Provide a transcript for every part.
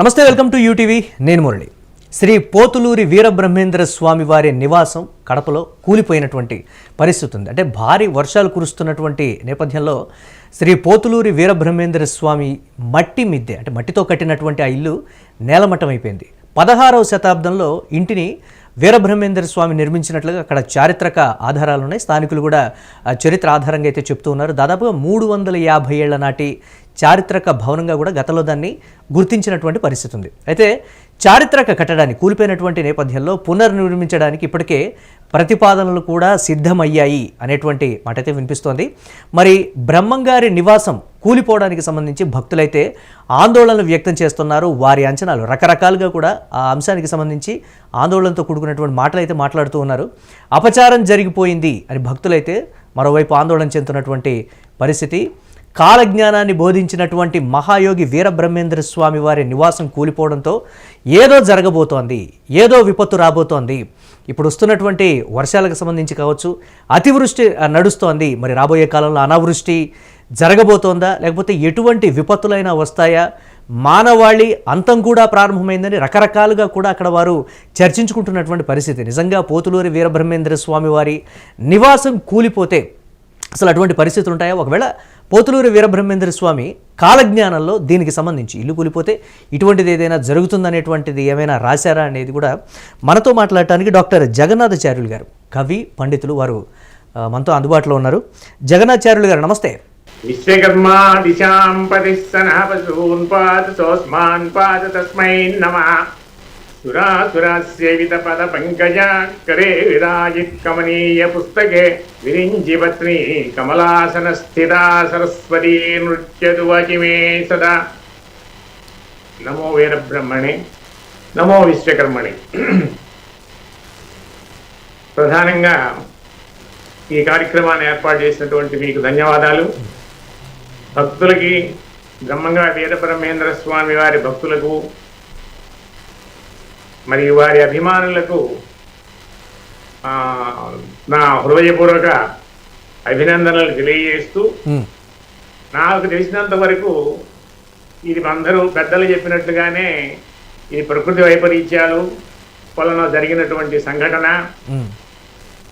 నమస్తే welcome to UTV. నేను మురళి. శ్రీ పోతులూరి వీరబ్రహ్మేంద్ర స్వామి వారి నివాసం కడపలో కూలిపోయినటువంటి పరిస్థితి ఉంది. అంటే భారీ వర్షాలు కురుస్తున్నటువంటి నేపథ్యంలో శ్రీ పోతులూరి వీరబ్రహ్మేంద్ర స్వామి మట్టి మిద్దె అంటే మట్టితో కట్టినటువంటి ఆ ఇల్లు నేలమట్టం అయిపోయింది పదహారవ శతాబ్దంలో ఇంటిని వీరబ్రహ్మేంద్ర స్వామి నిర్మించినట్లుగా అక్కడ చారిత్రక ఆధారాలు ఉన్నాయి. స్థానికులు కూడా చరిత్ర ఆధారంగా అయితే చెప్తూ ఉన్నారు. దాదాపుగా మూడు వందల యాభై ఏళ్ళ నాటి చారిత్రక భవనంగా కూడా గతంలో దాన్ని గుర్తించినటువంటి పరిస్థితి ఉంది. అయితే చారిత్రక కట్టడాన్ని కూలిపోయినటువంటి నేపథ్యంలో పునర్నిర్మించడానికి ఇప్పటికే ప్రతిపాదనలు కూడా సిద్ధమయ్యాయి అనేటువంటి మాట అయితే వినిపిస్తోంది. మరి బ్రహ్మంగారి నివాసం కూలిపోవడానికి సంబంధించి భక్తులైతే ఆందోళనలు వ్యక్తం చేస్తున్నారు. వారి అంచనాలు రకరకాలుగా కూడా ఆ అంశానికి సంబంధించి ఆందోళనతో కూడుకున్నటువంటి మాటలు అయితే మాట్లాడుతూ ఉన్నారు. అపచారం జరిగిపోయింది అని భక్తులైతే మరోవైపు ఆందోళన చెందుతున్నటువంటి పరిస్థితి. కాలజ్ఞానాన్ని బోధించినటువంటి మహాయోగి వీరబ్రహ్మేంద్ర స్వామి వారి నివాసం కూలిపోవడంతో ఏదో జరగబోతోంది ఏదో విపత్తు రాబోతోంది. ఇప్పుడు వస్తున్నటువంటి వర్షాలకు సంబంధించి కావచ్చు అతివృష్టి నడుస్తోంది. మరి రాబోయే కాలంలో అనావృష్టి జరగబోతోందా లేకపోతే ఎటువంటి విపత్తులైనా వస్తాయా? మానవాళి అంతం కూడా ప్రారంభమైందని రకరకాలుగా కూడా అక్కడ వారు చర్చించుకుంటున్నటువంటి పరిస్థితి. నిజంగా పోతులూరి వీరబ్రహ్మేంద్ర స్వామి వారి నివాసం కూలిపోతే అసలు అటువంటి పరిస్థితులు ఉంటాయా? ఒకవేళ పోతులూరి వీరబ్రహ్మేంద్ర స్వామి కాలజ్ఞానంలో దీనికి సంబంధించి ఇల్లు కూలిపోతే ఇటువంటిది ఏదైనా జరుగుతుందనేటువంటిది ఏమైనా రాశారా అనేది కూడా మనతో మాట్లాడటానికి డాక్టర్ జగన్నాథాచార్యులు గారు కవి పండితులు వారు మనతో అందుబాటులో ఉన్నారు. జగన్నాచార్యులు గారు నమస్తే. విశ్వకర్మా దిశాం పాత సోస్మాన్ పాత తస్మై నమ. సురాసురాసేవిత పద పంకజ కరే విరాజిత్ కమనీయ పుస్తకే విరించి పత్ని కమలాసన స్థితా సరస్వతీ నృత్యదు సదా నమో వీరబ్రహ్మణే నమో విశ్వకర్మణి ప్రధానంగా ఈ కార్యక్రమాన్ని ఏర్పాటు చేసినటువంటి మీకు ధన్యవాదాలు. భక్తులకి బ్రహ్మంగా వీరబ్రహ్మేంద్ర స్వామి వారి భక్తులకు మరియు వారి అభిమానులకు నా హృదయపూర్వక అభినందనలు తెలియజేస్తూ నాకు తెలిసినంత వరకు ఇది అందరూ పెద్దలు చెప్పినట్టుగానే ఇది ప్రకృతి వైపరీత్యాలు వలన జరిగినటువంటి సంఘటన.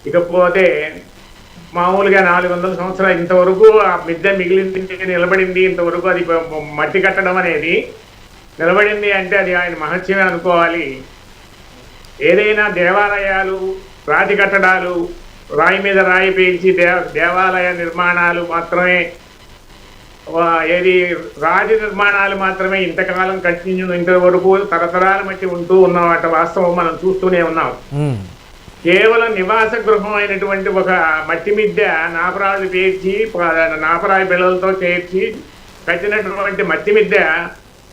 ఇకపోతే మామూలుగా నాలుగు వందల సంవత్సరాలు ఇంతవరకు ఆ మిద్దె మిగిలింది నిలబడింది ఇంతవరకు అది మట్టి కట్టడం అనేది నిలబడింది అంటే అది ఆయన మహత్యమే అనుకోవాలి. ఏదైనా దేవాలయాలు రాతి కట్టడాలు రాయి మీద రాయి పేల్చి దే దేవాలయ నిర్మాణాలు మాత్రమే ఏది రాజ నిర్మాణాలు మాత్రమే ఇంతకాలం కట్టించిన ఇంతవరకు తరతరాల మట్టి ఉంటూ ఉన్నమాట వాస్తవం మనం చూస్తూనే ఉన్నాం. కేవలం నివాస గృహం అయినటువంటి ఒక మట్టి మిద్దె నాపరాలు పేర్చి నాపరాయి బిళ్ళలతో చేర్చి కట్టినటువంటి మట్టి మిద్దె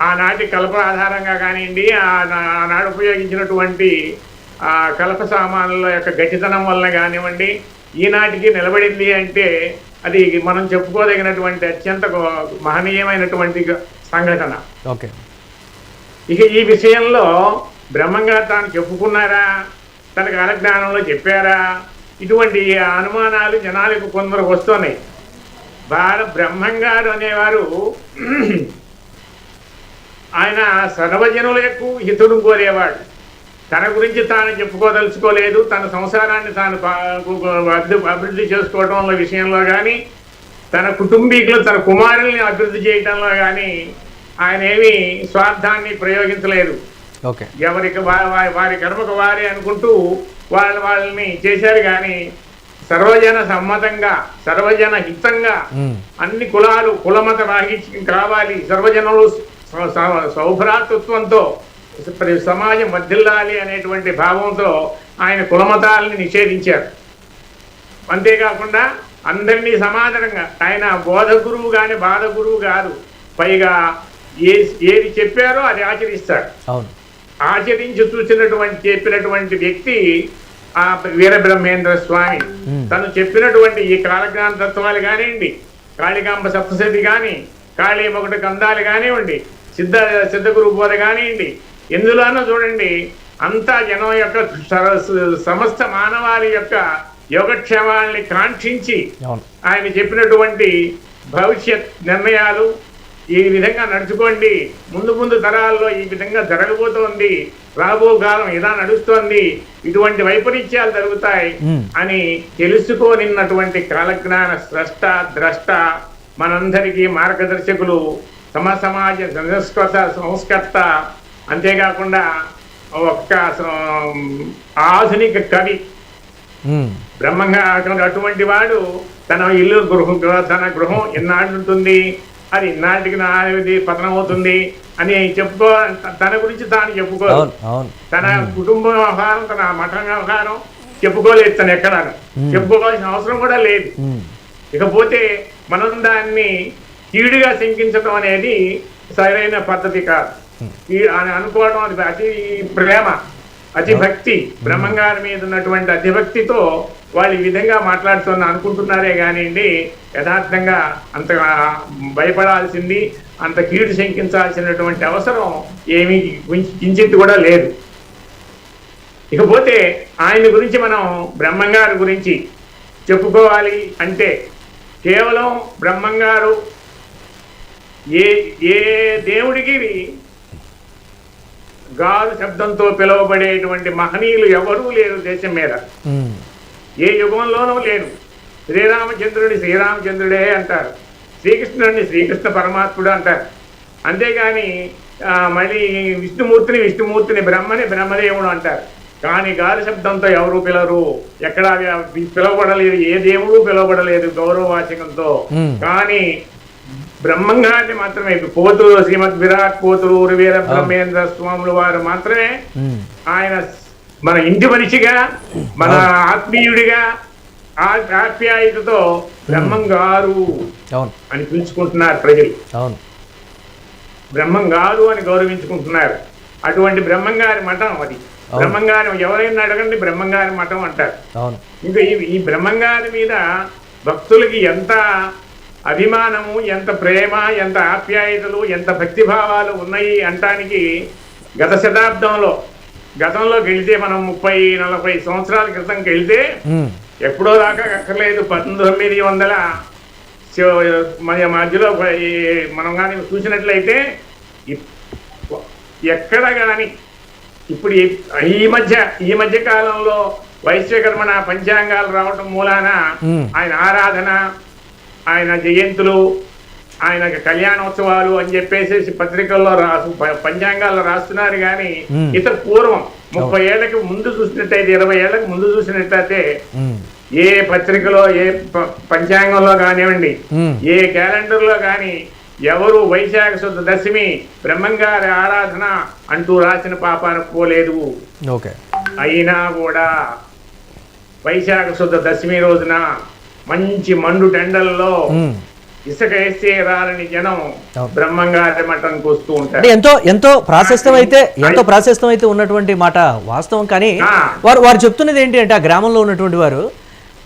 ఆనాటి కలప ఆధారంగా కానివ్వండి ఆ- ఆనాడు ఉపయోగించినటువంటి ఆ కలప సామాన్ల యొక్క గట్టితనం వలన కానివ్వండి ఈనాటికి నిలబడింది అంటే అది మనం చెప్పుకోదగినటువంటి అత్యంత మహనీయమైనటువంటి సంఘటన. ఓకే. ఇక ఈ విషయంలో బ్రహ్మంగా తాను చెప్పుకున్నారా? తన కాలజ్ఞానంలో చెప్పారా? ఇటువంటి అనుమానాలు జనాలకు కొందరు వస్తున్నాయి. బాల బ్రహ్మంగారు అనేవారు ఆయన సర్వజనులకు హితుడు కోరేవాడు. తన గురించి తాను చెప్పుకోదలుచుకోలేదు. తన సంసారాన్ని తాను అభివృద్ధి చేసుకోవడంలో విషయంలో కానీ తన కుటుంబీకులు తన కుమారుల్ని అభివృద్ధి చేయడంలో కానీ ఆయన ఏమీ స్వార్థాన్ని ప్రయోగించలేదు. ఎవరికి వారి కర్మకు వారే అనుకుంటూ వాళ్ళ వాళ్ళని చేశారు కానీ సర్వజన సమ్మతంగా సర్వజన హితంగా అన్ని కులాలు కులమత రాహిత్యం కావాలి. సర్వజనులు సౌభ్రాతృత్వంతో సమాజం వర్ధిల్లాలి అనేటువంటి భావంతో ఆయన కులమతాలని నిషేధించారు. అంతేకాకుండా అందరినీ సమాధానంగా ఆయన బోధ గురువు కానీ బాధ గురువు కాదు. పైగా ఏ ఏది చెప్పారో అది ఆచరిస్తాడు ఆచరించి చూసినటువంటి చెప్పినటువంటి వ్యక్తి ఆ వీరబ్రహ్మేంద్ర స్వామి. తను చెప్పినటువంటి ఈ కాలజ్ఞాన తత్వాలు కానివ్వండి కాళికాంబ సప్తశతి కానీ కాళీ మొగటి కందాలు కానివ్వండి సిద్ధ సిద్ధగురు బోధ కానివ్వండి. ఎందులోనూ చూడండి అంతా జనం యొక్క సమస్త మానవాళి యొక్క యోగక్షేమాల్ని కాంక్షించి ఆయన చెప్పినటువంటి భవిష్యత్ నిర్ణయాలు ఈ విధంగా నడుచుకోండి. ముందు ముందు తరాల్లో ఈ విధంగా జరగబోతోంది. రాబో కాలం ఇలా నడుస్తోంది? ఇటువంటి వైపరీత్యాలు జరుగుతాయి. అని తెలుసుకోనిన్నటువంటి కాలజ్ఞాన స్రష్ట ద్రష్ట మనందరికీ మార్గదర్శకులు సమ సమాజ సంస్కృత సంస్కర్త అంతేకాకుండా ఒక్క ఆధునిక కవి. బ్రహ్మంగా అటువంటి వాడు తన ఇల్లు గృహం తన గృహం ఎన్నాళ్ళు ఉంటుంది అది ఇన్నాటికి నాది పతనం అవుతుంది అని చెప్పుకో తన గురించి తాను చెప్పుకో తన కుటుంబ వ్యవహారం తన మఠ వ్యవహారం చెప్పుకోలేదు తను ఎక్కడ. చెప్పుకోవాల్సిన అవసరం కూడా లేదు. ఇకపోతే మనం దాన్ని కీడుగా శంకించడం అనేది సరైన పద్ధతి కాదు. అని అనుకోవడం అది అతి ప్రేమ అతి భక్తి బ్రహ్మంగారి మీద ఉన్నటువంటి అతిభక్తితో వాళ్ళు ఈ విధంగా మాట్లాడుతున్న అనుకుంటున్నారే కానివ్వండి యథార్థంగా అంత భయపడాల్సింది అంత కీడు శంకించాల్సినటువంటి అవసరం ఏమీ కించిత్ కూడా లేదు. ఇకపోతే ఆయన గురించి మనం బ్రహ్మంగారి గురించి చెప్పుకోవాలి అంటే కేవలం బ్రహ్మంగారు ఏ ఏ దేవుడికి గారు శబ్దంతో పిలువబడేటువంటి మహనీయులు ఎవరూ లేరు దేశం మీద. ఏ యుగంలోనూ లేరు. శ్రీరామచంద్రుడి శ్రీరామచంద్రుడే అంటారు. శ్రీకృష్ణుడిని శ్రీకృష్ణ పరమాత్ముడు అంటారు. అంతేగాని మళ్ళీ విష్ణుమూర్తిని విష్ణుమూర్తిని బ్రహ్మని బ్రహ్మదేవుడు అంటారు. కానీ గాలి శబ్దంతో ఎవరు పిలవరు ఎక్కడ పిలవబడలేదు. ఏ దేవుడు పిలవబడలేదు గౌరవవాచకంతో. కానీ బ్రహ్మంగారిని మాత్రమే. పోతురు శ్రీమద్ విరాట్ పోతురు వీర బ్రహ్మేంద్ర స్వాములు వారు మాత్రమే ఆయన మన ఇంటి మనిషిగా మన ఆత్మీయుడిగా ఆప్యాయతతో బ్రహ్మం గారు అని పిలుచుకుంటున్నారు ప్రజలు. అవును. బ్రహ్మం గారు అని గౌరవించుకుంటున్నారు. అటువంటి బ్రహ్మంగారి మఠం అది. బ్రహ్మంగారి ఎవరైనా అడగండి బ్రహ్మంగారి మఠం అంటారు. ఇంకా ఈ బ్రహ్మంగారి మీద భక్తులకి ఎంత అభిమానము ఎంత ప్రేమ ఎంత ఆప్యాయతలు ఎంత భక్తిభావాలు ఉన్నాయి అంటానికి గత శతాబ్దంలో గతంలోకి వెళ్తే మనం ముప్పై నలభై సంవత్సరాల క్రితంకి వెళ్తే ఉమ్, ఎప్పుడో దాకా అక్కర్లేదు పంతొమ్మిది వందల మధ్యలో మనం కానీ చూసినట్లయితే ఎక్కడ కానీ ఇప్పుడు ఈ- మధ్య ఈ మధ్య కాలంలో వైశ్వకర్మణ పంచాంగాలు రావటం మూలాన. ఆయన ఆరాధన ఆయన జయంతులు ఆయన కళ్యాణోత్సవాలు అని చెప్పేసి పత్రికల్లో రాసు పంచాంగాల్లో రాస్తున్నారు కానీ. ఇతర పూర్వం ముప్పై ఏళ్ళకి ముందు చూసినట్టయితే ఇరవై ఏళ్ళకి ముందు చూసినట్టయితే ఏ పత్రికలో ఏ పంచాంగంలో కానివ్వండి ఏ క్యాలెండర్లో కానీ ఎవరు వైశాఖ శుద్ధ దశమి బ్రహ్మంగారి ఆరాధన అంటూ రాసిన పాపాన పోలేదు. అయినా కూడా వైశాఖ శుద్ధ దశమి రోజున మంచి మండు టెండల్లో. ఇసుక వేస్తే రాలని జనం అవును. బ్రహ్మంగారి మఠంకి వస్తూ ఉంటారు ఎంతో ఎంతో ప్రాశస్తం అయితే ఎంతో ప్రాశస్తం అయితే ఉన్నటువంటి మాట వాస్తవం కానీ. వారు వారు చెప్తున్నది ఏంటి అంటే ఆ గ్రామంలో ఉన్నటువంటి వారు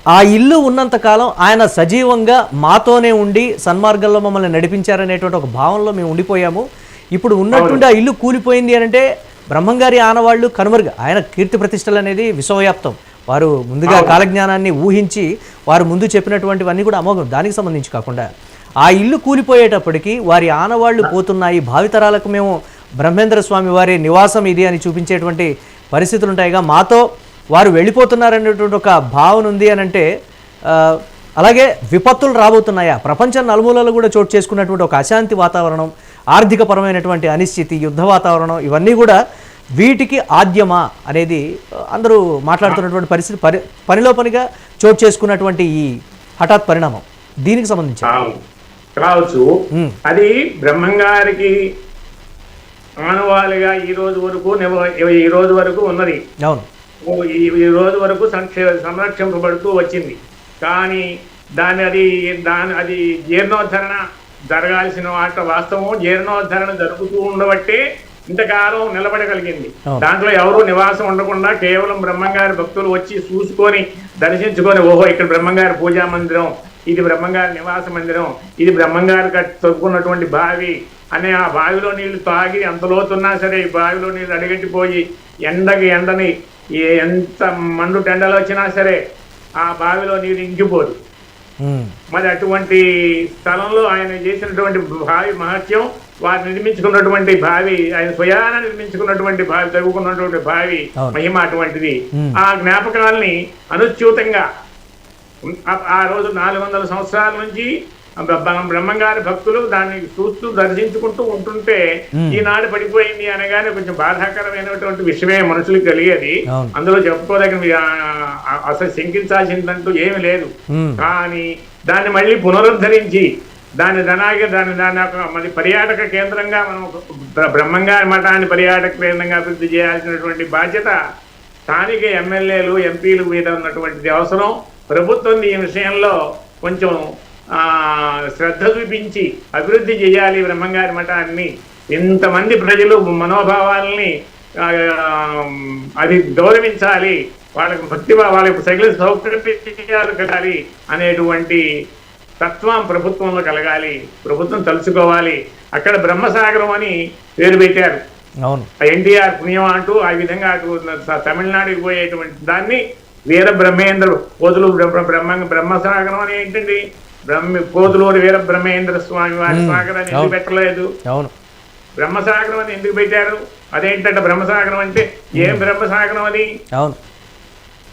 ఆ ఇల్లు ఉన్నంత కాలం ఆయన సజీవంగా మాతోనే ఉండి సన్మార్గంలో మమ్మల్ని నడిపించారనేటువంటి ఒక భావనలో మేము ఉండిపోయాము ఇప్పుడు ఉన్నటువంటి ఆ ఇల్లు కూలిపోయింది అని అంటే బ్రహ్మంగారి ఆనవాళ్ళు కనుమరుగు ఆయన కీర్తి ప్రతిష్టలు అనేది విశ్వవ్యాప్తం వారు ముందుగా కాలజ్ఞానాన్ని ఊహించి వారు ముందు చెప్పినటువంటివన్నీ కూడా అమోఘం దానికి సంబంధించి కాకుండా ఆ ఇల్లు కూలిపోయేటప్పటికి వారి ఆనవాళ్ళు పోతున్నాయి. భావితరాలకు మేము బ్రహ్మేంద్ర స్వామి వారి నివాసం ఇది అని చూపించేటువంటి పరిస్థితులు ఉంటాయిగా. మాతో వారు వెళ్ళిపోతున్నారనేటువంటి ఒక భావన ఉంది అని అంటే అలాగే విపత్తులు రాబోతున్నాయా? ప్రపంచం నలుమూలలు కూడా చోటు చేసుకున్నటువంటి ఒక అశాంతి వాతావరణం ఆర్థికపరమైనటువంటి అనిశ్చితి యుద్ధ వాతావరణం ఇవన్నీ కూడా వీటికి ఆద్యమా అనేది అందరూ మాట్లాడుతున్నటువంటి పరిస్థితి పని పనిలో పనిగా చోటు చేసుకున్నటువంటి ఈ హఠాత్ పరిణామం దీనికి సంబంధించి. ఉమ్, అది బ్రహ్మంగారికి ఆనవాలుగా ఈ రోజు వరకు ఈ రోజు వరకు ఉన్నది. అవును. ఈ రోజు వరకు సంక్షే సంరక్షింపబడుతూ వచ్చింది. కానీ దాని అది దాని అది జీర్ణోద్ధరణ జరగాల్సిన వాట వాస్తవం. జీర్ణోద్ధరణ జరుగుతూ ఉండబట్టే ఇంతకాలం నిలబడగలిగింది. దాంట్లో ఎవరు నివాసం ఉండకుండా కేవలం బ్రహ్మంగారి భక్తులు వచ్చి చూసుకొని దర్శించుకొని ఓహో ఇక్కడ బ్రహ్మంగారి పూజా మందిరం ఇది బ్రహ్మంగారి నివాస మందిరం ఇది బ్రహ్మంగారి తొక్కున్నటువంటి బావి అనే ఆ బావిలో నీళ్ళు తాగి ఎంత లోతున్నా సరే ఈ బావిలో నీళ్ళు అడిగట్టిపోయి ఎండకి ఎండని ఎంత మండు టెండలు వచ్చినా సరే ఆ బావిలో నీరు ఇంకిపోదు. మరి అటువంటి స్థలంలో ఆయన చేసినటువంటి భావి మహత్యం వారు నిర్మించుకున్నటువంటి భావి ఆయన స్వయాన నిర్మించుకున్నటువంటి భావి చదువుకున్నటువంటి భావి. మహిమ అటువంటిది. ఆ జ్ఞాపకాలని అనుచ్యూతంగా ఆ- రోజు నాలుగు వందల సంవత్సరాల నుంచి బ్ర- బ్ర- బ్రహ్మంగారి భక్తులు దాన్ని చూస్తూ దర్శించుకుంటూ ఉంటుంటే. ఈనాడు పడిపోయింది అనగానే కొంచెం బాధాకరమైనటువంటి విషయమే మనుషులకు కలిగేది. అందులో చెప్పుకోదగిన అసలు శంకించాల్సిందంటూ ఏమీ లేదు కానీ దాన్ని మళ్ళీ పునరుద్ధరించి దాని ధనాగే దాని దాని ఒక మరి పర్యాటక కేంద్రంగా మనం బ్ర- బ్రహ్మంగారి మఠాన్ని పర్యాటక కేంద్రంగా అభివృద్ధి చేయాల్సినటువంటి బాధ్యత స్థానిక ఎమ్మెల్యేలు ఎంపీలు మీద ఉన్నటువంటిది అవసరం. ప్రభుత్వం ఈ విషయంలో కొంచెం శ్రద్ధ చూపించి అభివృద్ధి చేయాలి బ్రహ్మంగారి మఠాన్ని. ఇంతమంది ప్రజలు మనోభావాలని అది గౌరవించాలి. వాళ్ళకి భక్తి వాళ్ళకి సగిలి సౌకర్యాలు కట్టాలి అనేటువంటి తత్వం ప్రభుత్వంలో కలగాలి ప్రభుత్వం తలుచుకోవాలి. అక్కడ బ్రహ్మసాగరం అని పేరు పెట్టారు. అవును. ఎన్టీఆర్ పుణ్యం అంటూ ఆ విధంగా అటు తమిళనాడుకి పోయేటువంటి దాన్ని వీర బ్రహ్మేంద్ర పోతులు బ్రహ్మ బ్రహ్మ బ్రహ్మసాగరం అని ఏంటండి? బ్రహ్మ పోతులూరి వీర బ్రహ్మేంద్ర స్వామి వారి. సాగరాన్ని ఎందుకు. పెట్టలేదు? అవును. బ్రహ్మసాగరం అని ఎందుకు పెట్టారు? అదేంటంటే బ్రహ్మసాగరం అంటే ఏం బ్రహ్మసాగరం అని? అవును.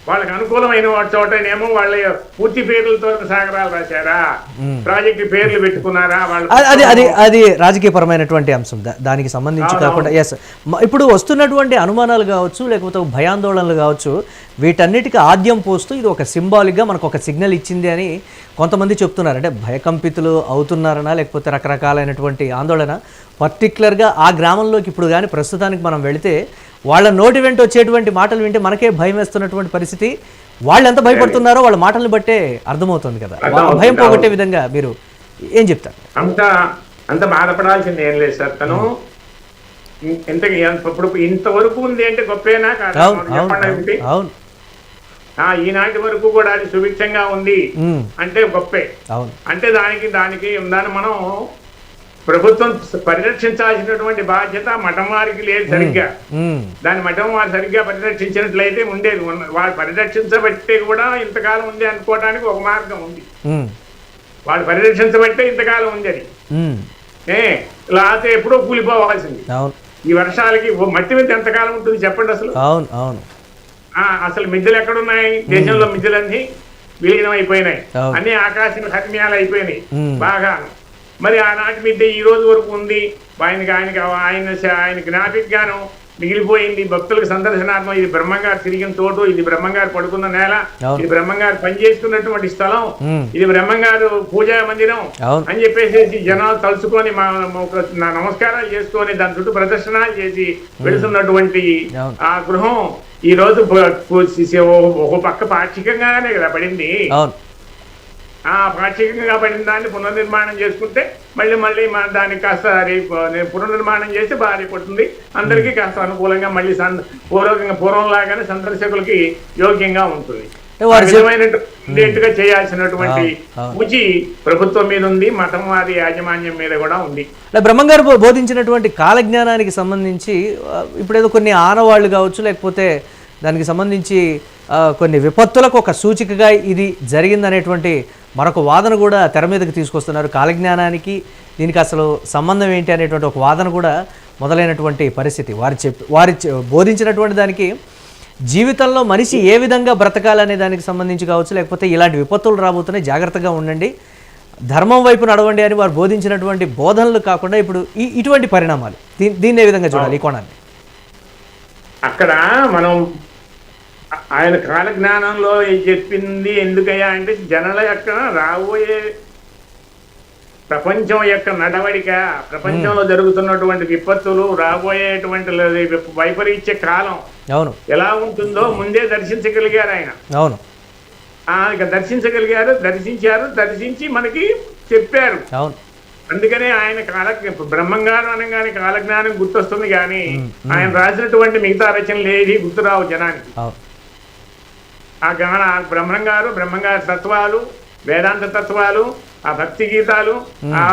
వాళ్ళకి అనుకూలమైన చోటనేమో వాళ్ళ పూర్తి పేర్లతో సాగరాలు రాశారా. ప్రాజెక్ట్ పేర్లు పెట్టుకున్నారా? వాళ్ళు అది అది అది రాజకీయపరమైనటువంటి అంశం. దానికి సంబంధించి కాకుండా ఎస్ ఇప్పుడు వస్తున్నటువంటి అనుమానాలు కావచ్చు లేకపోతే భయాందోళనలు కావచ్చు వీటన్నిటికీ ఆద్యం పోస్తూ ఇది ఒక సింబాలిక్గా మనకు ఒక సిగ్నల్ ఇచ్చింది అని కొంతమంది చెప్తున్నారు. అంటే భయకంపితులు అవుతున్నారనా లేకపోతే రకరకాలైనటువంటి ఆందోళన? పర్టికులర్గా ఆ గ్రామంలోకి ఇప్పుడు కానీ ప్రస్తుతానికి మనం వెళితే వాళ్ళ నోటి వెంట వచ్చేటువంటి మాటలు వింటే మనకే భయం వేస్తున్నటువంటి పరిస్థితి. వాళ్ళు ఎంత భయపడుతున్నారో వాళ్ళ మాటలను బట్టే అర్థమవుతుంది కదా. వాళ్ళ భయం పోగొట్టే. విధంగా మీరు ఏం చెప్తారు? అంత అంత బాధపడాల్సింది ఏం లేదు సార్. తను ఎంత ఇప్పుడు ఇంతవరకు ఉంది అంటే గొప్పేనా కాదా? అవును ఈనాటి వరకు కూడా అది సుభిక్షంగా ఉంది అంటే గొప్పే. అవును. అంటే దానికి దానికి దాన్ని మనం ప్రభుత్వం పరిరక్షించాల్సినటువంటి బాధ్యత మఠం వారికి లేదు సరిగ్గా. దాని మఠం వారు సరిగ్గా పరిరక్షించినట్లయితే ఉండేది. వారు పరిరక్షించబట్టే కూడా ఇంతకాలం ఉంది అనుకోవడానికి ఒక మార్గం ఉంది. వాళ్ళు పరిరక్షించబట్టే ఇంతకాలం ఉంది అది. ఏ లేకపోతే ఎప్పుడో కూలిపోవాల్సింది. ఈ వర్షాలకి మట్టి మీద ఎంతకాలం ఉంటుంది చెప్పండి అసలు? అవును అసలు మిద్దెలు ఎక్కడున్నాయి? దేశంలో మిద్దెలన్నీ విలీనం అయిపోయినాయి. అన్ని ఆకాశం హర్మ్యాలు అయిపోయినాయి. బాగా మరి ఆనాటి మిద్దె ఈ రోజు వరకు ఉంది ఆయనకి ఆయనకి ఆయన ఆయన జ్ఞాపిక గాను మిగిలిపోయింది భక్తులకు సందర్శనార్థం ఇది బ్రహ్మంగారు తిరిగిన తోటు ఇది బ్రహ్మంగారు పడుకున్న నేల. ఇది బ్రహ్మంగారు పనిచేసుకున్నటువంటి స్థలం. ఇది బ్రహ్మంగారు పూజా మందిరం. అని చెప్పేసి జనాలు తలుచుకొని మా నమస్కారాలు చేసుకొని దాని చుట్టూ ప్రదర్శనాలు చేసి వెళుతున్నటువంటి. ఆ గృహం ఈ రోజు ఒక పక్క పాక్షికంగానే కదా పడింది పాక్షికంగా పడిన దాన్ని పునర్నిర్మాణం చేసుకుంటే మళ్ళీ మళ్ళీ మన దానికి కాస్త పునర్నిర్మాణం చేసి భారీ పడుతుంది. అందరికీ కాస్త అనుకూలంగా మళ్ళీ సంద పూర్వకంగా పూర్వంలాగానే సందర్శకులకి యోగ్యంగా ఉంటుంది. ఆ చెప్- విధమైనటువంటి చేయాల్సినటువంటి. పూచి ప్రభుత్వం మీద ఉంది మతం వారి యాజమాన్యం మీద కూడా ఉంది. అంటే బ్రహ్మంగారు బోధించినటువంటి కాలజ్ఞానానికి సంబంధించి ఆ, ఇప్పుడు ఏదో కొన్ని ఆనవాళ్ళు కావచ్చు లేకపోతే దానికి సంబంధించి కొన్ని విపత్తులకు ఒక సూచికగా ఇది జరిగిందనేటువంటి మరొక వాదన కూడా తెర మీదకి తీసుకొస్తున్నారు కాలజ్ఞానానికి. దీనికి అసలు సంబంధం ఏంటి అనేటువంటి ఒక వాదన కూడా మొదలైనటువంటి పరిస్థితి. వారు చెప్ వారి బోధించినటువంటి దానికి జీవితంలో మనిషి ఏ విధంగా బ్రతకాలనే దానికి సంబంధించి కావచ్చు లేకపోతే ఇలాంటి విపత్తులు రాబోతున్నాయి జాగ్రత్తగా ఉండండి. ధర్మం వైపు నడవండి అని వారు బోధించినటువంటి బోధనలు కాకుండా ఇప్పుడు ఈ ఇటువంటి పరిణామాలు. దీన్ని ఏ విధంగా చూడాలి ఈ కోణాన్ని. అక్కడ మనం ఆయన కాల జ్ఞానంలో ఏం చెప్పింది ఎందుకయ్యా అంటే జనుల యొక్క రాబోయే ప్రపంచం యొక్క నడవడిక ప్రపంచంలో జరుగుతున్నటువంటి విపత్తులు రాబోయేటువంటి వైపరీత్య కాలం అవును. ఎలా ఉంటుందో ముందే దర్శించగలిగారు ఆయన. అవును. ఇక దర్శించగలిగారు దర్శించారు దర్శించి మనకి చెప్పారు. అవును. అందుకనే ఆయన కాల బ్రహ్మంగారం అనగానే కాలజ్ఞానం గుర్తొస్తుంది కానీ ఆయన రాసినటువంటి మిగతా రచనలు ఏది గుర్తురావు జనానికి. ఆ గాన ఆ బ్రహ్మంగారు బ్రహ్మంగారి తత్వాలు వేదాంత తత్వాలు ఆ భక్తి గీతాలు ఆ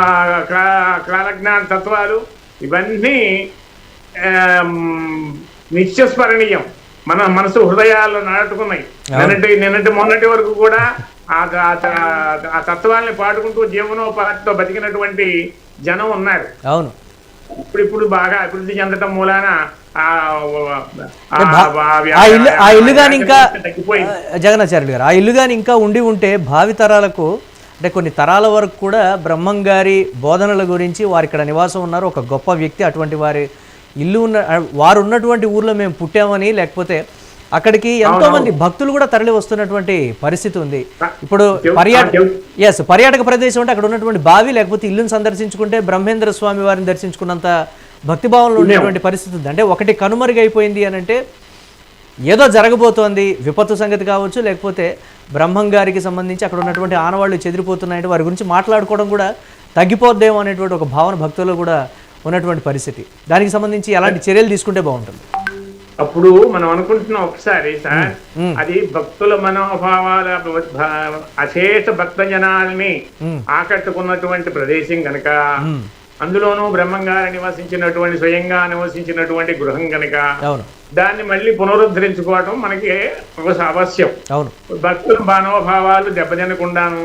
కాలజ్ఞాన తత్వాలు ఇవన్నీ నిత్యస్మరణీయం. మన మనసు హృదయాల్లో నాటుకున్నాయి నిన్నటి నిన్నటి మొన్నటి వరకు కూడా ఆ ఆ- ఆ- ఆ తత్వాల్ని పాడుకుంటూ జీవనోపాధితో బతికినటువంటి జనం ఉన్నారు. అవును. ఇప్పుడు ఇప్పుడు బాగా అభివృద్ధి చెందటం మూలాన ఆ ఆ- ఇల్లు కానీ ఇంకా జగన్నాచార్యులు గారు ఆ ఇల్లు కానీ ఇంకా ఉండి ఉంటే భావి తరాలకు అంటే కొన్ని తరాల వరకు కూడా బ్రహ్మం గారి బోధనల గురించి వారు ఇక్కడ నివాసం ఉన్నారు. ఒక గొప్ప వ్యక్తి అటువంటి వారి ఇల్లు ఉన్న వారు ఉన్నటువంటి ఊర్లో మేము పుట్టామని లేకపోతే అక్కడికి ఎంతో మంది భక్తులు కూడా తరలి వస్తున్నటువంటి పరిస్థితి ఉంది. ఇప్పుడు పర్యాటక ఎస్ పర్యాటక ప్రదేశం అంటే అక్కడ ఉన్నటువంటి బావి లేకపోతే ఇల్లుని సందర్శించుకుంటే బ్రహ్మేంద్ర స్వామి వారిని దర్శించుకున్నంత భక్తిభావంలో ఉండేటువంటి పరిస్థితి ఉంది. అంటే ఒకటి కనుమరుగైపోయింది అని అంటే ఏదో జరగబోతోంది విపత్తు సంగతి కావచ్చు లేకపోతే బ్రహ్మం గారికి సంబంధించి అక్కడ ఉన్నటువంటి ఆనవాళ్ళు చెదిరిపోతున్నాయంటే వారి గురించి మాట్లాడుకోవడం కూడా తగ్గిపోద్దేమో అనేటువంటి ఒక భావన భక్తుల్లో కూడా ఉన్నటువంటి పరిస్థితి. దానికి సంబంధించి ఎలాంటి చర్యలు తీసుకుంటే బాగుంటుంది? అప్పుడు మనం అనుకుంటున్నాం ఒకసారి సార్. అది భక్తుల మనోభావాల అశేష భక్త జనాల్ని ఆకట్టుకున్నటువంటి ప్రదేశం గనక అందులోనూ బ్రహ్మంగారు నివసించినటువంటి స్వయంగా నివసించినటువంటి గృహం గనక అవును. దాన్ని మళ్ళీ పునరుద్ధరించుకోవటం మనకి ఒక అవశ్యం అవును. భక్తుల మనోభావాలు దెబ్బతినకుండాను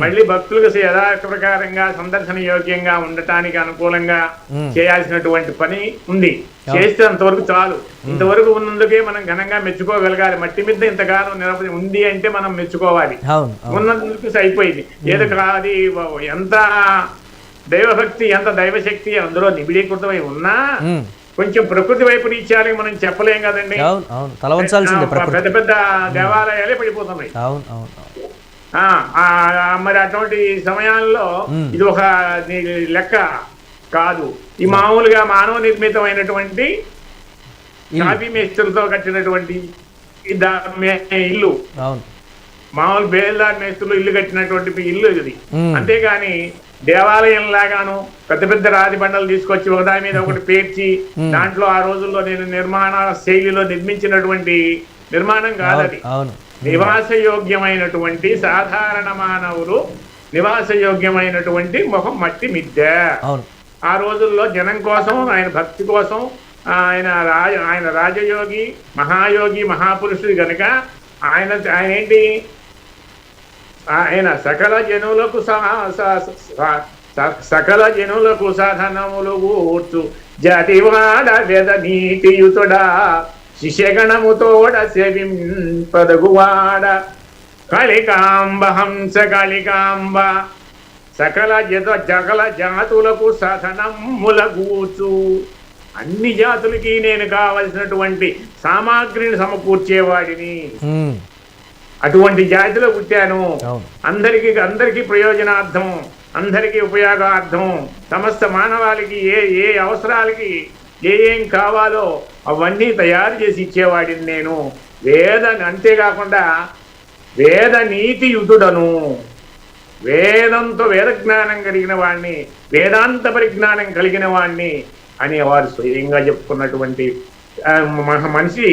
మళ్ళీ భక్తులకు యథార్థ ప్రకారంగా సందర్శన యోగ్యంగా ఉండటానికి అనుకూలంగా చేయాల్సినటువంటి పని ఉంది. చేస్తే అంతవరకు చాలు. ఇంతవరకు ఉన్నందుకే మనం ఘనంగా మెచ్చుకోగలగాలి. మట్టి మీద ఇంతకాలం నిలబడి ఉంది అంటే మనం మెచ్చుకోవాలి. ఉన్నందుకు సరిపోయింది. ఏదో కాదు ఎంత దైవభక్తి ఎంత దైవశక్తి అందులో నిబిడీకృతమై ఉన్నా. కొంచెం ప్రకృతి వైపు రీత్యాలని మనం చెప్పలేం కదండి. పెద్ద పెద్ద దేవాలయాలే పడిపోతున్నాయి. మరి అటువంటి సమయాల్లో ఇది ఒక లెక్క కాదు. ఈ మామూలుగా మానవ నిర్మితమైనటువంటి కాఫీ మేస్త్రులతో కట్టినటువంటి ఇల్లు. మామూలు బేల్దార్ మేస్త్రులు ఇల్లు కట్టినటువంటి ఇల్లు ఇది. అంతేగాని దేవాలయం లాగాను పెద్ద పెద్ద రాతి బండలు తీసుకొచ్చి ఒకదాని మీద ఒకటి పేర్చి దాంట్లో ఆ రోజుల్లో నేను నిర్మాణ శైలిలో నిర్మించినటువంటి నిర్మాణం కాదది నివాసయోగ్యమైనటువంటి సాధారణ మానవులు నివాసయోగ్యమైనటువంటి ముఖం మట్టి మిద్దె. ఆ రోజుల్లో జనం కోసం ఆయన భక్తి కోసం ఆయన రాజ ఆయన రాజయోగి మహాయోగి మహాపురుషుడు గనుక ఆయన ఆయన ఏంటి? ఆయన సకల జనులకు స- సకల జనులకు సాధనములు కూర్చు. జాతివాడ వేద నీతియుతుడా శిష్యగణముతోడ సెవింపదగువాడ. కళికాంబ హంస కళికాంబ సకల జత జగల జాతులకు సాధనముల కూర్చు. అన్ని జాతులకి నేను కావలసినటువంటి సామాగ్రిని సమకూర్చేవాడిని. అటువంటి జాతిలో పుట్టాను. అందరికి అందరికీ ప్రయోజనార్థం అందరికీ ఉపయోగార్థం సమస్త మానవాళికి ఏ ఏ అవసరాలకి ఏ ఏం కావాలో అవన్నీ తయారు చేసి ఇచ్చేవాడిని నేను. వేద అంతేకాకుండా వేద నీతి యుతుడను వేదంతో వేద జ్ఞానం కలిగిన వాణ్ణి వేదాంత పరిజ్ఞానం కలిగిన వాణ్ణి అని వారు స్వయంగా చెప్పుకున్నటువంటి మనిషి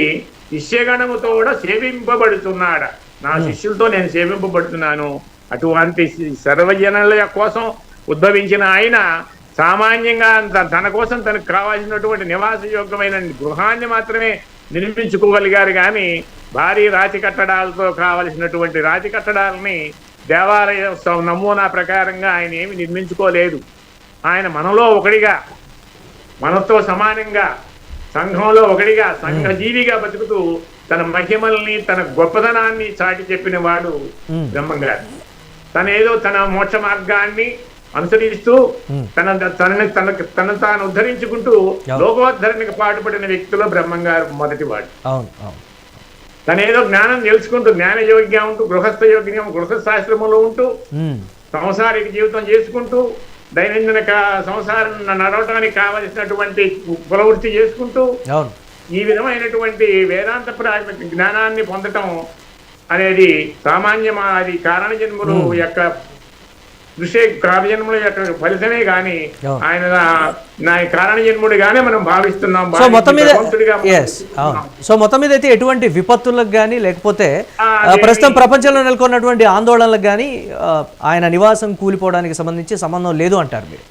శిష్యగణముతో కూడా సేవింపబడుతున్నాడ. నా శిష్యులతో నేను సేవింపబడుతున్నాను. అటువంటి సర్వజనుల కోసం ఉద్భవించిన ఆయన సామాన్యంగా తన కోసం తనకు కావాల్సినటువంటి నివాసయోగ్యమైన గృహాన్ని మాత్రమే నిర్మించుకోగలిగారు కానీ భారీ రాతి కట్టడాలతో కావలసినటువంటి రాతి కట్టడాలని దేవాలయ నమూనా ప్రకారంగా ఆయన ఏమి నిర్మించుకోలేదు. ఆయన మనలో ఒకడిగా మనతో సమానంగా సంఘంలో ఒకడిగా సంఘజీవిగా బతుకుతూ తన మహిమల్ని తన గొప్పతనాన్ని చాటి చెప్పిన వాడు. బ్రహ్మంగారు తన ఏదో తన మోక్ష మార్గాన్ని అనుసరిస్తూ తన తనని తనకు తన తాను ఉద్ధరించుకుంటూ. లోకోద్ధరణకు పాటుపడిన వ్యక్తిలో బ్రహ్మంగారు మొదటివాడు తన ఏదో జ్ఞానం తెలుసుకుంటూ జ్ఞాన యోగ్యం ఉంటూ గృహస్థ యోగ్యం గృహస్థాశ్రమంలో ఉంటూ ఉమ్. సంసారిక జీవితం చేసుకుంటూ దైనందిన సంసారం నడవటానికి కావలసినటువంటి కులవృత్తి చేసుకుంటూ ఈ విధమైనటువంటి వేదాంత ప్రాథమిక జ్ఞానాన్ని పొందటం అనేది సామాన్యమా అది కారణ జన్మలు యొక్క కృషి కారణజన్ముల యొక్క ఫలితమే గాని. ఆయన నా- కారణ జన్ముడిగానే మనం భావిస్తున్నాం సో మొత్తం మీద సో మొత్తం మీద అయితే ఎటువంటి విపత్తులకు కానీ లేకపోతే ప్రస్తుతం ప్రపంచంలో నెలకొన్నటువంటి ఆందోళనలకు కానీ ఆ, ఆయన నివాసం కూలిపోవడానికి సంబంధించి సంబంధం లేదు అంటారు మీరు.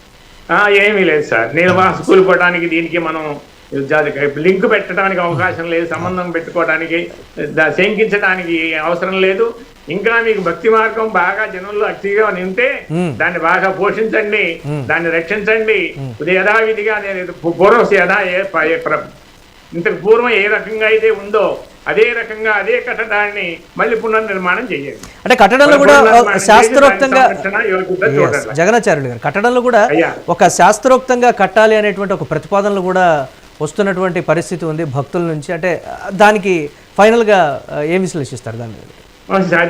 ఆ, ఏమీ లేదు సార్. నేను మా స్కూల్ పోవడానికి దీనికి మనం లింక్ పెట్టడానికి అవకాశం లేదు సంబంధం పెట్టుకోవడానికి శంకించడానికి అవసరం లేదు. ఇంకా మీకు భక్తి మార్గం బాగా జనంలో అతిగా మ్మ్. దాన్ని బాగా పోషించండి దాన్ని రక్షించండి ఇది యథావిధిగా నేను పూర్వం యథా ఏ- ఇంతకు పూర్వం ఏ రకంగా అయితే ఉందో అదే రకంగా అదే కట్టడాన్ని మళ్ళీ పునర్నిర్మాణం చేయండి అంటే కట్టడంలో కూడా శాస్త్రోక్తంగా. జగన్నాచార్యులు గారు కట్టడంలో కూడా. ఒక శాస్త్రోక్తంగా కట్టాలి అనేటువంటి ఒక ప్రతిపాదనలు కూడా వస్తున్నటువంటి పరిస్థితి ఉంది భక్తుల నుంచి అంటే దానికి ఫైనల్గా ఏం విశ్లేషిస్తారు దాని మీద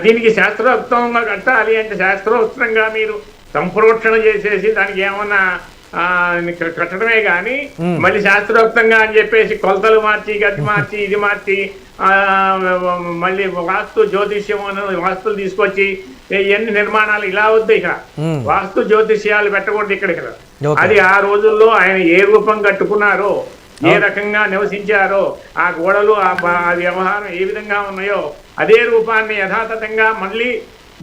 దీనికి శాస్త్రోక్తంగా కట్టాలి అంటే శాస్త్రోక్తంగా మీరు సంప్రోక్షణ చేసేసి దానికి ఏమన్నా కట్టడమే కానీ మళ్ళీ శాస్త్రోక్తంగా అని చెప్పేసి కొలతలు మార్చి గది మార్చి ఇది మార్చి మళ్ళీ వాస్తు జ్యోతిష్యం వాస్తులు తీసుకొచ్చి ఎన్ని నిర్మాణాలు ఇలా వద్దు ఇక. వాస్తు జ్యోతిష్యాలు పెట్టకూడదు ఇక్కడ. అది ఆ రోజుల్లో ఆయన ఏ రూపం కట్టుకున్నారో ఏ రకంగా నివసించారో ఆ గోడలు ఆ వ్యవహారం ఏ విధంగా ఉన్నాయో అదే రూపాన్ని యథాతథంగా మళ్ళీ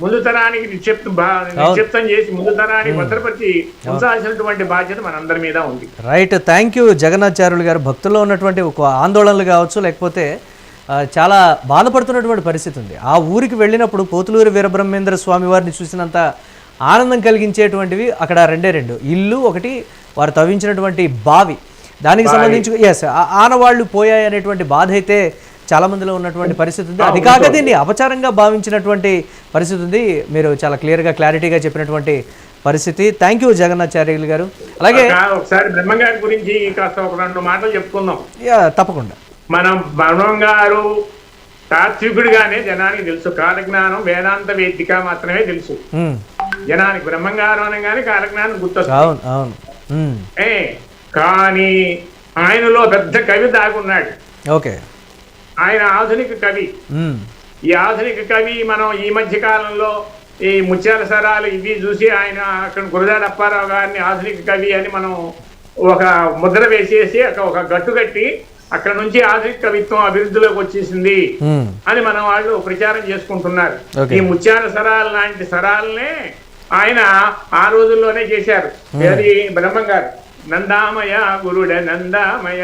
ముందు తరానికి నిక్షిప్త నిక్షిప్తం చేసి ముందు తరానికి భద్రపరిచి ఉంచాల్సినటువంటి బాధ్యత మనందరి మీద ఉంది. రైట్ థ్యాంక్ యూ జగన్నాచార్యులు గారు. భక్తుల్లో ఉన్నటువంటి ఒక ఆందోళనలు కావచ్చు లేకపోతే చాలా బాధపడుతున్నటువంటి పరిస్థితి ఉంది. ఆ ఊరికి వెళ్ళినప్పుడు పోతులూరి వీరబ్రహ్మేంద్ర స్వామి వారిని చూసినంత ఆనందం కలిగించేటువంటివి అక్కడ రెండే రెండు. ఇల్లు ఒకటి వారు తవ్వించినటువంటి బావి. దానికి సంబంధించి ఎస్ ఆనవాళ్ళు పోయాయి అనేటువంటి బాధ అయితే చాలా మందిలో ఉన్నటువంటి పరిస్థితి ఉంది. అది కాక దీన్ని అపచారంగా భావించినటువంటి పరిస్థితి ఉంది. మీరు చాలా క్లియర్గా క్లారిటీగా చెప్పినటువంటి పరిస్థితి. థ్యాంక్ యూ జగన్నాచార్యులు గారు. అలాగే ఒక- ఒకసారి బ్రహ్మంగారి గురించి కాస్త ఒక రెండు మాటలు చెప్పుకుందాం. యా, తప్పకుండా. మనం బ్రహ్మం గారు తాత్వికుడిగానే జనానికి తెలుసు. కాలజ్ఞానం వేదాంత వేదిక మాత్రమే తెలుసు. జనానికి బ్రహ్మంగారు అనగానే కాలజ్ఞానం గుర్తొస్తుంది. అవును అవును. ఏ కానీ ఆయనలో పెద్ద కవి దాగున్నాడు. ఓకే. ఆయన ఆధునిక కవి. ఈ ఆధునిక కవి మనం ఈ మధ్య కాలంలో ఈ ముత్యాల సరాలు ఇవి చూసి ఆయన అక్కడ గురజాడ అప్పారావు గారిని ఆధునిక కవి అని మనం ఒక ముద్ర వేసేసి ఒక- ఒక గట్టు కట్టి అక్కడ నుంచి ఆధునిక కవిత్వం అభివృద్ధిలోకి వచ్చేసింది అని మన వాళ్ళు ప్రచారం చేసుకుంటున్నారు. ఈ ముత్యాల సరాలు లాంటి సరాలనే ఆయన ఆ రోజుల్లోనే చేశారు. అది బ్రహ్మం గారు. నందామయ గురుడ నందామయ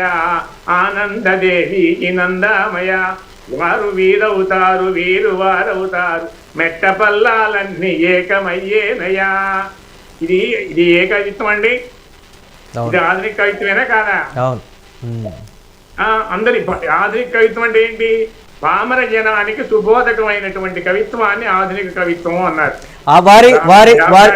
ఆనందదేవి నందామయ వారు వీరవుతారు వీరు వారవుతారు మెట్ట పల్లాలన్నీ ఏకమయ్యేనయా. ఇది ఇది ఏ కవిత్వం అండి? ఇది ఆధునిక కవిత్వమేనా కాదా? అందరి ఆధునిక కవిత్వం అంటే ఏంటి? పామర జనానికి సుబోధకమైనటువంటి కవిత్వాన్ని ఆధునిక కవిత్వం అన్నారు. ఆ వారి వారి వారి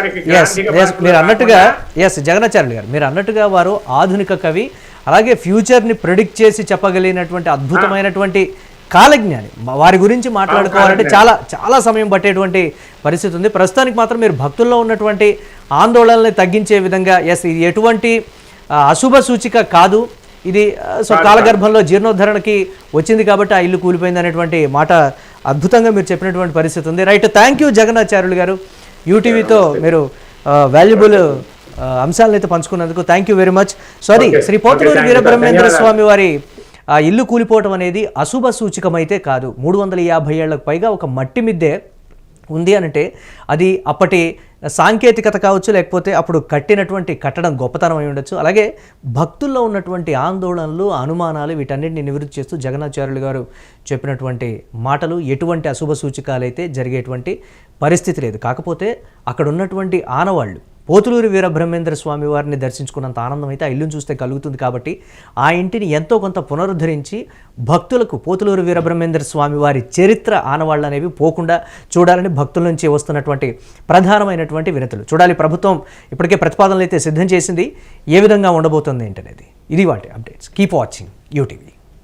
మీరు అన్నట్టుగా ఎస్ జగన్నాచార్యులు గారు మీరు అన్నట్టుగా వారు ఆధునిక కవి అలాగే ఫ్యూచర్ని ప్రిడిక్ట్ చేసి చెప్పగలిగినటువంటి అద్భుతమైనటువంటి కాలజ్ఞాని. వారి గురించి మాట్లాడుకోవాలంటే చాలా చాలా సమయం పట్టేటువంటి పరిస్థితి ఉంది. ప్రస్తుతానికి మాత్రం మీరు భక్తుల్లో ఉన్నటువంటి ఆందోళనని తగ్గించే విధంగా ఎస్ ఇది ఎటువంటి అశుభ సూచిక కాదు. ఇది సో కాలగర్భంలో జీర్ణోద్ధరణకి వచ్చింది కాబట్టి ఆ ఇల్లు కూలిపోయింది అనేటువంటి మాట అద్భుతంగా మీరు చెప్పినటువంటి పరిస్థితి ఉంది. రైట్ థ్యాంక్ యూ జగన్నాచార్యులు గారు. యూటీవీతో మీరు వాల్యుబుల్ అంశాలను అయితే పంచుకున్నందుకు thank you very much. Sorry. Shri Pothuluri Veerabrahmendra. Swami వారి ఆ ఇల్లు కూలిపోవటం అనేది అశుభ సూచికమైతే కాదు. మూడు వందల యాభై ఏళ్ళకు పైగా ఒక మట్టి మిద్దే ఉంది అనంటే అది అప్పటి సాంకేతికత కావచ్చు లేకపోతే అప్పుడు కట్టినటువంటి కట్టడం గొప్పతనం అయి ఉండొచ్చు. అలాగే భక్తుల్లో ఉన్నటువంటి ఆందోళనలు అనుమానాలు వీటన్నిటిని నివృత్తి చేస్తూ జగన్నాచార్యులు గారు చెప్పినటువంటి మాటలు ఎటువంటి అశుభ సూచికాలు అయితే జరిగేటువంటి పరిస్థితి లేదు. కాకపోతే అక్కడ ఉన్నటువంటి ఆనవాళ్ళు పోతులూరి వీరబ్రహ్మేంద్ర స్వామి వారిని దర్శించుకున్నంత ఆనందం అయితే ఆ ఇల్లును చూస్తే కలుగుతుంది కాబట్టి ఆ ఇంటిని ఎంతో కొంత పునరుద్ధరించి భక్తులకు పోతులూరి వీరబ్రహ్మేంద్ర స్వామి వారి చరిత్ర ఆనవాళ్ళు అనేవి పోకుండా చూడాలని భక్తుల నుంచి వస్తున్నటువంటి ప్రధానమైనటువంటి వినతులు. చూడాలి ప్రభుత్వం ఇప్పటికే ప్రతిపాదనలు అయితే సిద్ధం చేసింది. ఏ విధంగా ఉండబోతుంది ఏంటనేది? ఇది వాటి అప్డేట్స్. Keep watching UTV